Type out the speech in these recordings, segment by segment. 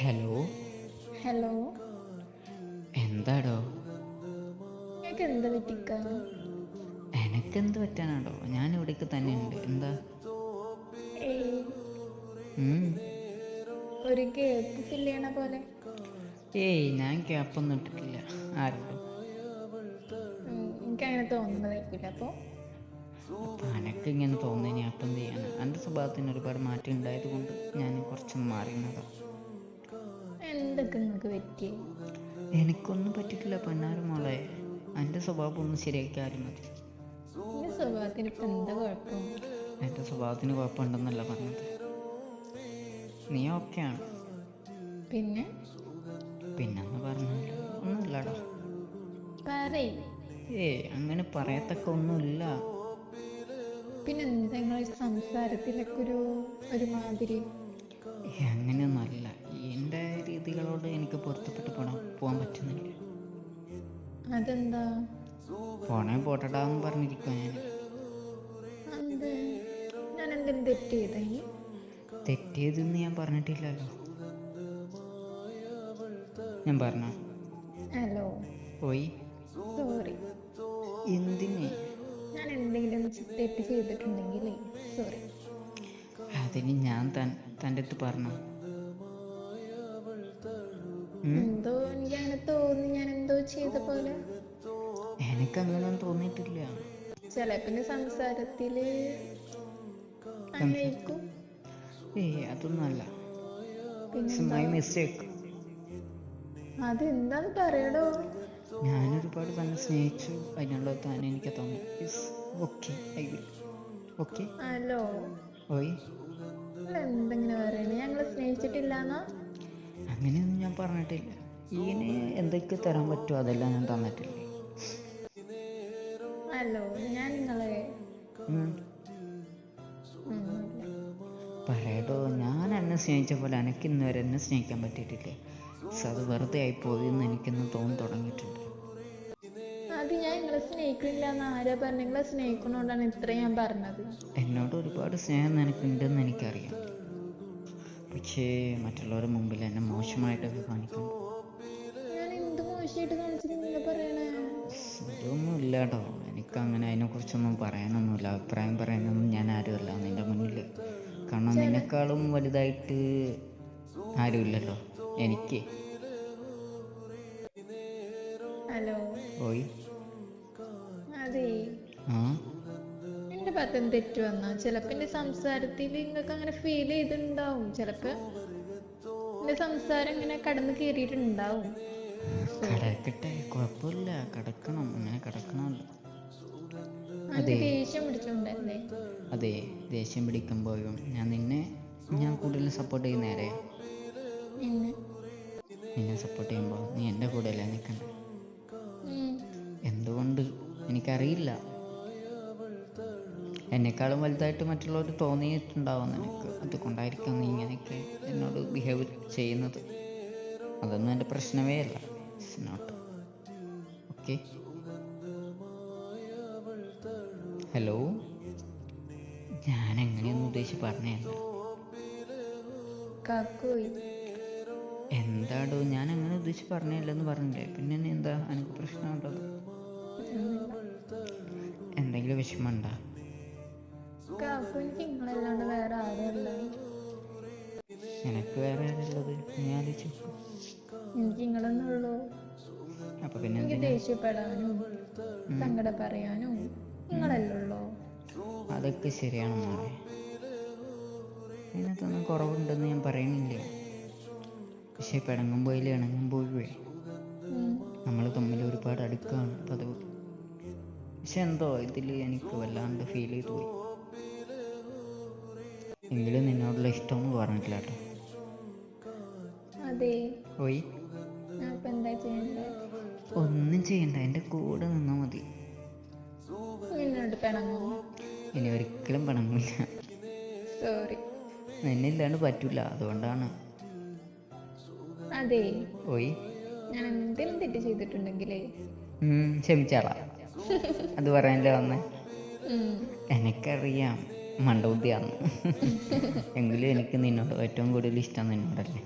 Hello hello എന്താടോ? എന്താ പറ്റിക്ക? എനക്കെന്ത് പറ്റാനാടോ? ഞാൻ ഇവിടേക്ക് തന്നെ ഉണ്ട് എന്താ. ഒരു കേക്ക് ഫില്ല് ചെയ്യണ പോലെ. ഏയ് ഞാൻ ക്യാപ്പൊന്നും ഇട്ടിട്ടില്ല. ആരോടും. ഉം, എനിക്കങ്ങനെ തോന്നുന്നതായിരിക്കില്ല. അപ്പോൾ അനക്ക് ഇങ്ങനെ തോന്നി അപ്പം എന്ത് ചെയ്യാനാ. എന്റെ സ്വഭാവത്തിന് ഒരുപാട് മാറ്റം ഉണ്ടായത് കൊണ്ട് ഞാൻ കുറച്ചൊന്ന് മാറിയുന്നതാ എന്തൊക്കെ നിങ്ങൾക്ക് പറ്റി എനിക്കൊന്നും പറ്റിയിട്ടില്ല പൊന്നാരും മോളെ. എന്റെ സ്വഭാവം ഒന്നും ശരിയാക്കിയാലും മതി. എന്റെ സ്വഭാവത്തിന് ഇപ്പം എന്താ കുഴപ്പം? എന്റെ സ്വഭാവത്തിന് കുഴപ്പമുണ്ടെന്നല്ല പറഞ്ഞത്. നീ ഓക്കെയാണ് പിന്നെ? പിന്നെന്ന് പറഞ്ഞാൽ ഒന്നുമില്ലടാ. പറയ്. ഏ അങ്ങനെ പറയത്തക്ക ഒന്നുമില്ല. പിന്നെ എന്താ നിങ്ങൾ സംസാരത്തിലൊക്കെ ഒരു ഒരുമാതിരി? അങ്ങനെയൊന്നുമല്ല. എന്റെ രീതികളോട് എനിക്ക് പൊരുത്തപ്പെട്ട് പോകണം പോകാൻ പറ്റുന്നില്ല. അതെന്താ? പോണേ പോട്ടടാന്ന് പറഞ്ഞിരിക്കുക ഞാൻ ഞാൻ എന്തെങ്കിലും തെറ്റ് ചെയ്തെങ്കിൽ തെറ്റിയതെന്ന് ഞാൻ പറഞ്ഞിട്ടില്ലല്ലോ. ഞാൻ പറഞ്ഞ? ഹലോ. പോയി. സോറി. എന്തിന്? ഞാൻ എന്തെങ്കിലും തെറ്റ് ചെയ്തിട്ടുണ്ടെങ്കിൽ സോറി. അതിന് ഞാൻ തൻ തന്റെ അടുത്ത് പറഞ്ഞു എന്തോ എനിക്ക് തോന്നി. ഞാൻ എന്തോ ചെയ്ത പോലെ. എനിക്കങ്ങനെയൊന്നും തോന്നിയിട്ടില്ല. ചിലപ്പിന്റെ സംസാരത്തിൽ അങ്ങനെയായിരിക്കും ഏയ് അതൊന്നുമല്ല പിന്നെ മൈ മിസ്റ്റേക്ക് പറയടോ? ഞാൻ ഒരുപാട് തന്നെ സ്നേഹിച്ചു. അതിനുള്ള താൻ എനിക്ക് തോന്നി. Okay I will okay hello? ഓയ് എന്തെങ്ങനെ പറയണേ? ഞങ്ങൾ സ്നേഹിച്ചിട്ടില്ലാന്നാ? അങ്ങനെയൊന്നും ഞാൻ പറഞ്ഞിട്ടില്ല. ഈന് എന്തൊക്കെ തരാൻ പറ്റുമോ അതെല്ലാം ഞാൻ തന്നിട്ടില്ല. ഹലോ ഞാൻ നിങ്ങളെ. പറയടോ ഞാൻ എന്നെ സ്നേഹിച്ച പോലെ എനിക്ക് ഇന്നുവരെ എന്നെ സ്നേഹിക്കാൻ പറ്റിയിട്ടില്ലേ. സോ അത് വെറുതെ പോയി എന്ന് എനിക്കിന്ന് തോന്നി തുടങ്ങിയിട്ടുണ്ട്. അത് ഞാൻ നിങ്ങളെ സ്നേഹിക്കുന്നില്ല എന്ന് ആരാ പറഞ്ഞു? നിങ്ങളെ സ്നേഹിക്കുന്നോണ്ടാണ് ഇത്ര ഞാൻ പറഞ്ഞത്. എന്നോട് ഒരുപാട് സ്നേഹം നിനക്കുണ്ടെന്ന് എനിക്കറിയാം. പക്ഷേ മറ്റുള്ളവരുടെ മുമ്പിൽ എന്നെ മോശമായിട്ടൊക്കെ കാണിക്കും ഞാൻ എന്ത് മോശമായിട്ട് കാണിച്ചിട്ട് നിങ്ങൾ പറയണേ? ഇതൊന്നും ഇല്ല കേട്ടോ എനിക്ക് അങ്ങനെ അതിനെക്കുറിച്ചൊന്നും പറയാനൊന്നുമില്ല. അഭിപ്രായം പറയാനൊന്നും ഞാൻ ആരുമല്ല. നിന്റെ മുന്നിൽ കാരണം നിന്നെക്കാളും വലുതായിട്ട് ആരുമില്ലല്ലോ. എനിക്ക്. ഹലോ. ഓയ് അതെ. എന്റെ ഭാഗത്ത് തെറ്റ് വന്നാ? ചിലപ്പോ എന്റെ സംസാരത്തിൽ നിങ്ങൾക്ക് അങ്ങനെ ഫീൽ ചെയ്തിട്ടുണ്ടാവും ചിലപ്പോ എന്റെ സംസാരം ഇങ്ങനെ കടന്നു കയറിയിട്ടുണ്ടാവും കടക്കട്ടെ കുഴപ്പമില്ല കടക്കണം. അങ്ങനെ കടക്കണമല്ലോ. അതെ. ദേഷ്യം പിടിച്ചോണ്ടല്ലേ അതെ. ദേഷ്യം പിടിക്കുമ്പോഴും ഞാൻ നിന്നെ ഞാൻ കൂടുതൽ സപ്പോർട്ട് ചെയ്യുന്ന നേരെ നിന്നെ സപ്പോർട്ട് ചെയ്യുമ്പോൾ നീ എന്റെ കൂടെയല്ലേ നിൽക്കണ്ടേ എനിക്കറിയില്ല. എന്നെക്കാളും വലുതായിട്ട് മറ്റുള്ളവർ തോന്നിയിട്ടുണ്ടാവും എനിക്ക് അതുകൊണ്ടായിരിക്കും നീ ഇങ്ങനെയൊക്കെ എന്നോട് ബിഹേവ് ചെയ്യുന്നത്. അതൊന്നും എന്റെ പ്രശ്നമേ അല്ല. ഇറ്റ്സ് നോട്ട് ഓക്കെ ഹലോ ഞാൻ എങ്ങനെയൊന്നും ഉദ്ദേശിച്ച് പറഞ്ഞതല്ല. കാക്കോയ് എന്താടോ ഞാൻ അങ്ങനെ ഉദ്ദേശിച്ച് പറഞ്ഞതല്ലെന്ന് പറഞ്ഞില്ലേ? പിന്നെ എന്താ? എനിക്ക് പ്രശ്നമുണ്ടത് എനിക്ക് നിങ്ങളല്ലാണ്ട് വേറെ ആരുമല്ല നിനക്ക് വേറെ ആരുള്ളത് നീ ആലോചിച്ചു. എനിക്ക് നിങ്ങളെന്നുള്ളൂ അപ്പൊ പിന്നെ എനിക്ക് ദേഷ്യപ്പെടാനും സങ്കടം പറയാനും നിങ്ങളല്ലുള്ളൂ അതൊക്കെ ശരിയാണ് മോളെ. അതിനകത്തൊന്നും കുറവുണ്ടെന്ന് ഞാൻ പറയുന്നില്ല? പക്ഷെ പിണങ്ങുമ്പോയില്ലേ ഇണങ്ങുമ്പോഴേ. നമ്മൾ തമ്മിൽ ഒരുപാട് അടുക്കാണ് പതിവ്. പക്ഷെ എന്തോ ഇതിൽ എനിക്ക് വല്ലാണ്ട് ഫീൽ ചെയ്തു. പോയി എങ്കിലും നിന്നോടുള്ള ഇഷ്ടമൊന്നും പറഞ്ഞിട്ടില്ല കേട്ടോ. അതെ. ഒന്നും ചെയ്യണ്ട. എന്റെ കൂടെ നിന്നാൽ മതി. ഇനി ഒരിക്കലും പിണങ്ങില്ല. സോറി. നിന്നില്ലാണ്ട് പറ്റൂല. അതുകൊണ്ടാണ്. അതെ. ഞാൻ എന്തെങ്കിലും തെറ്റ് ചെയ്തിട്ടുണ്ടെങ്കിലേ. ക്ഷമിച്ചാളാ. അത് പറയാനല്ലേ വന്നേ. എനിക്കറിയാം. മണ്ടബുദ്ധിയാന്ന് എങ്കിലും എനിക്ക് നിന്നോട് ഏറ്റവും കൂടുതൽ ഇഷ്ടം നിന്നോടല്ലേ?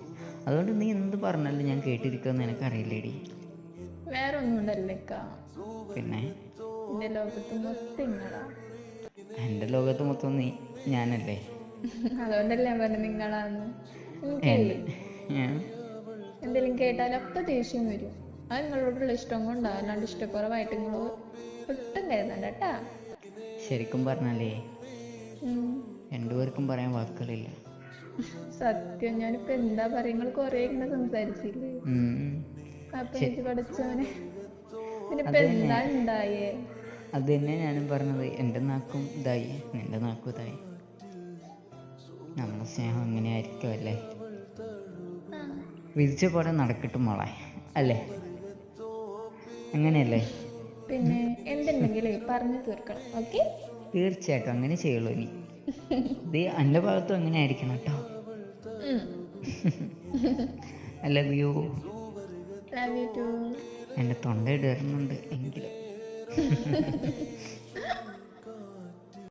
അതുകൊണ്ട് നീ എന്ത് പറഞ്ഞാലും ഞാൻ കേട്ടിരിക്കുമെന്ന് എനിക്കറിയില്ലേടി. വേറെ പിന്നെ? എന്റെ ലോകത്ത് മൊത്തം നിങ്ങളാ എന്റെ ലോകത്ത് മൊത്തം നീ ഞാനല്ലേ? അതുകൊണ്ടല്ലേ ഞാൻ പറഞ്ഞു നിങ്ങളാന്ന്. എന്തെങ്കിലും കേട്ടാൽ അപ്പൊ ദേഷ്യം വരും. അത് നിങ്ങളോടുള്ള ഇഷ്ടം കൊണ്ടാ. അല്ലാണ്ട് ഇഷ്ടക്കുറവായിട്ട് നിങ്ങൾ ഒട്ടും കരുതണ്ട കേട്ടാ. ശരിക്കും പറഞ്ഞാലേ. രണ്ടുപേർക്കും പറയാൻ വാക്കുകളില്ല. സത്യം. ഞാനിപ്പോ എന്താ പറയാ? നിങ്ങൾ കൊറേ ഇങ്ങനെ സംസാരിച്ചില്ലേ. അപ്പൊ എനിക്ക് പഠിച്ചവനെ. പിന്നിപ്പോ എന്താ ഉണ്ടായേ അത് തന്നെ ഞാനും പറഞ്ഞത്. എന്റെ നാക്കും ഇതായി. നിന്റെ നാക്കും ഇതായി. നമ്മുടെ സ്നേഹം ഇങ്ങനെ ആയിരിക്കും അല്ലേ? ആ, വിധിച്ച പോലെ നടക്കട്ടെ മോളെ. അല്ലേ? അങ്ങനെയല്ലേ? പിന്നെ എന്തുണ്ടെങ്കിലേ പറഞ്ഞു തീർക്കണം ഓക്കെ? തീർച്ചയായിട്ടും അങ്ങനെ ചെയ്യുള്ളൂ ഇനി. ഇത് എന്റെ ഭാഗത്തും അങ്ങനെ ആയിരിക്കണം കേട്ടോ. I love you love you too എന്റെ തൊണ്ട ഇടറുന്നുണ്ട് എങ്കിലും.